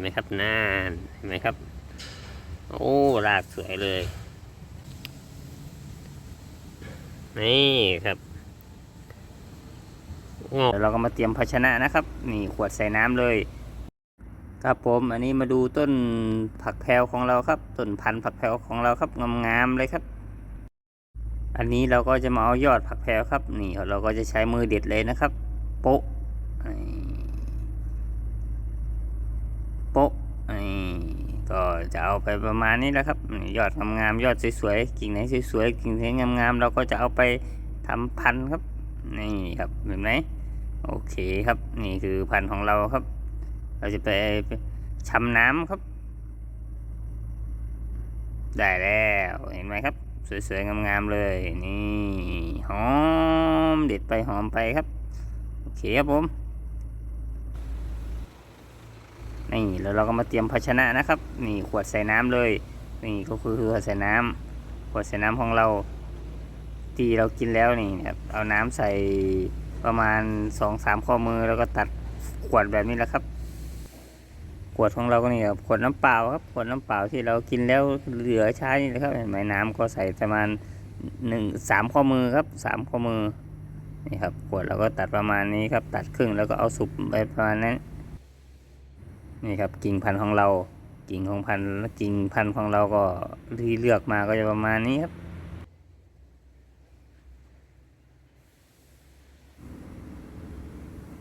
ไหมครับน่านเห็นไหมครับ โอ้รากสวยเลยนี่ครับเดี๋ยวเราก็มาเตรียมภาชนะนะครับ นี่ขวดใส่น้ำเลย ครับผมอันนี้มาดูต้นผักแพรวของเราครับต้นพันธุ์ผักแพรวของเราครับงามๆเลยครับ อันนี้เราก็จะมาเอายอดผักแพรวครับ นี่เราก็จะใช้มือเด็ดเลยนะครับ โป๊ะนี่โป๊ะนี่ ก็จะเอาไปประมาณนี้แหละครับ ยอดงามๆยอดสวยๆกิ่งไหนสวยๆกิ่งไหนงามๆเราก็จะเอาไปทำพันธุ์ครับนี่ครับเห็นไหมโอเคครับ นี่คือพันธุ์ของเราครับ เราจะไปชำน้ำครับ ได้แล้วเห็นไหมครับ สวยๆงามๆเลยนี่หอมเด็ดไปหอมไปครับโอเคครับผม นี่แล้วเราก็มาเตรียมภาชนะนะครับ นี่ขวดใส่น้ำเลย นี่ก็คือขวดใส่น้ำขวดใส่น้ำของเราที่เรากินแล้วนี่นะครับเอาน้ำใส่ประมาณสองสามข้อมือแล้วก็ตัดขวดแบบนี้แหละครับ ขวดของเราก็นี่ครับขวดน้ำเปล่าครับขวดน้ำเปล่าที่เรากินแล้วเหลือใช้นี่นะครับเห็นไหมน้ำก็ใส่ประมาณหนึ่งสามข้อมือครับสามข้อมือนี่ครับขวดเราก็ตัดประมาณนี้ครับ ตัดครึ่งแล้วก็เอาสุบไปประมาณนั้น นี่ครับกิ่งพันธุ์ของเรา กิ่งของพันธุ์และกิ่งพันธุ์ของเราก็ที่เลือกมาก็จะประมาณนี้ครับ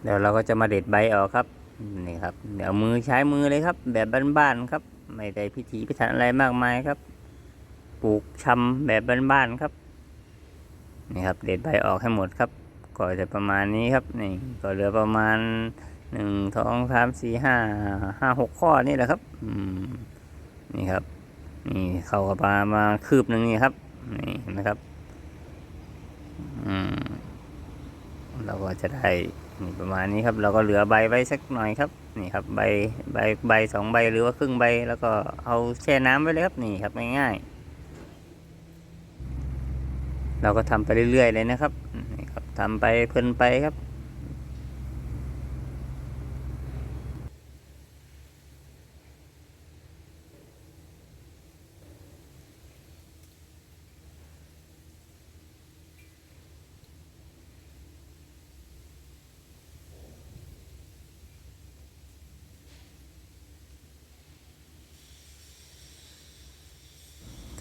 เดี๋ยวเราก็จะมาเด็ดใบออกครับนี่ครับ เดี๋ยวมือใช้มือเลยครับ แบบบ้านๆครับ ไม่ได้พิถีพิถันอะไรมากมายครับ ปลูกชำแบบบ้านๆครับนี่ครับ เด็ดใบออกให้หมดครับ ก็จะประมาณนี้ครับ นี่ก็เหลือประมาณ หนึ่งสองสามสี่ห้าห้าหกข้อนี่แหละครับอืมนี่ครับ นี่เข้ากับมามาคืบหนึ่งนี่ครับ นี่เห็นไหมครับอืมเราก็จะได้นี่ประมาณนี้ครับ เราก็เหลือใบไว้สักหน่อยครับ นี่ครับใบใบใบสองใบหรือว่าครึ่งใบ แล้วก็เอาแช่น้ำไว้เลยครับนี่ครับง่ายๆเราก็ทำไปเรื่อยๆเลยนะครับนี่ครับทำไปเพลินไปครับ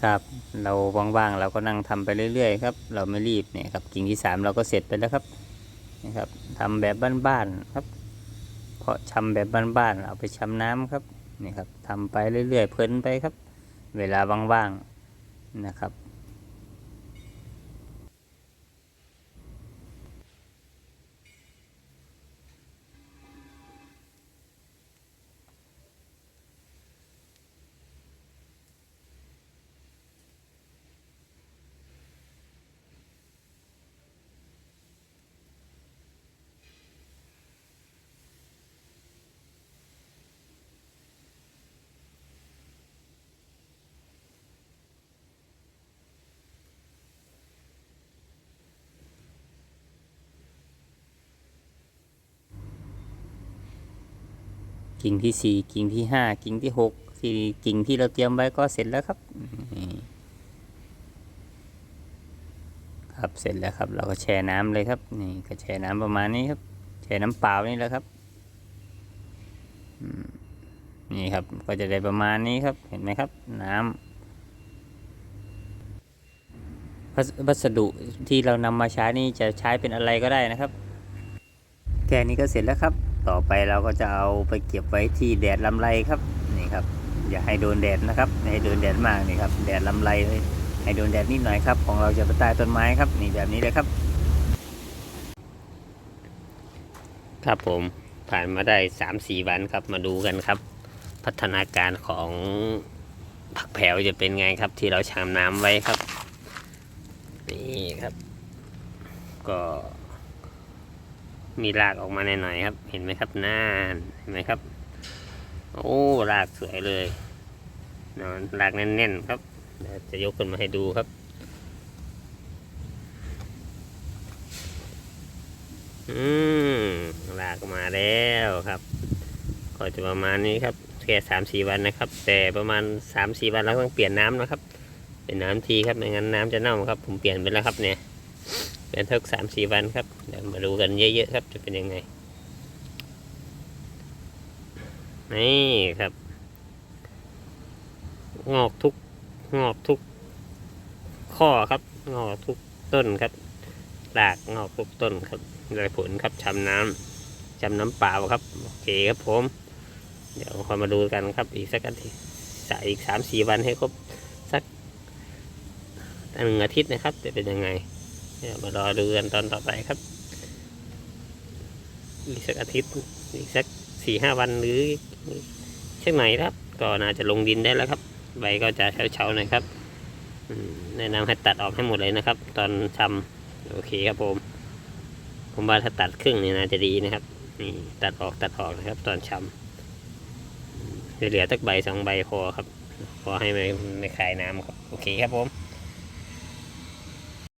ครับเราว่างๆเราก็นั่งทำไปเรื่อยๆครับ เราไม่รีบเนี่ยครับกิ่งที่สามเราก็เสร็จไปแล้วครับนะครับทำแบบบ้านๆครับ เพราะชำแบบบ้านๆเอาไปชำน้ำครับนี่ครับทำไปเรื่อยๆเพลินไปครับ เวลาว่างๆนะครับ กิ่งที่สี่กิ่งที่ห้ากิ่งที่หกที่กิ่งที่เราเตรียมไว้ก็เสร็จแล้วครับนี่ครับเสร็จแล้วครับ เราก็แช่น้ำเลยครับนี่ก็แช่น้ำประมาณนี้ครับแช่น้ำเปล่านี่แหละครับนี่ครับก็จะได้ประมาณนี้ครับเห็นไหมครับ น้ำวัสวัสดุที่เรานำมาใช้นี่จะใช้เป็นอะไรก็ได้นะครับ แค่นี้ก็เสร็จแล้วครับ ต่อไปเราก็จะเอาไปเก็บไว้ที่แดดลำไรครับนี่ครับ อย่าให้โดนแดดนะครับอย่าให้โดนแดดมากนี่ครับแดดลำไรเลยให้โดนแดดนิดหน่อยครับ ของเราจะไปใต้ต้นไม้ครับ นี่แบบนี้เลยครับ ครับผมผ่านมาได้สามสี่วันครับมาดูกันครับ พัฒนาการของผักแผวจะเป็นไงครับ ที่เราชามน้ำไว้ครับ นี่ครับ ก็ มีรากออกมาหน่อยๆครับ เห็นไหมครับน่านเห็นไหมครับ โอ้รากสวยเลยนอนรากแน่นๆครับจะยกขึ้นมาให้ดูครับอืมลากมาแล้วครับ ก็จะประมาณนี้ครับแค่สามสี่วันนะครับ แต่ประมาณสามสี่วันเราต้องเปลี่ยนน้ำนะครับ เป็นน้ำทีครับไม่งั้นน้ำจะเน่าครับ ผมเปลี่ยนไปแล้วครับเนี่ย เปลี่ยนทุกสามสี่วันครับเดี๋ยวมาดูกันเยอะๆครับ จะเป็นยังไง นี่ครับ งอกทุกงอกทุกข้อครับ งอกทุกต้นครับรากงอกทุกต้นครับได้ผลครับชำน้ำชำน้ำเปล่าครับโอเคครับผม เดี๋ยวคอยมาดูกันครับ อีกสักอาทิตย์สายอีกสามสี่วันให้ครบสักหนึ่งอาทิตย์นะครับ จะเป็นยังไง เดี๋ยวมารอดูกันตอนต่อไปครับ อีกสักอาทิตย์ อีกสักสี่ห้าวันหรือเช่นไหนครับ ก็น่าจะลงดินได้แล้วครับ ใบก็จะเฉาๆหน่อยครับแนะนำให้ตัดออกให้หมดเลยนะครับ ตอนทำโอเคครับผม ผมว่าถ้าตัดครึ่งนี่น่าจะดีนะครับนี่ตัดออกตัดออกนะครับ ตอนชำเหลือตักใบสองใบพอครับ พอให้ไม่ไม่ขายน้ำครับ โอเคครับผม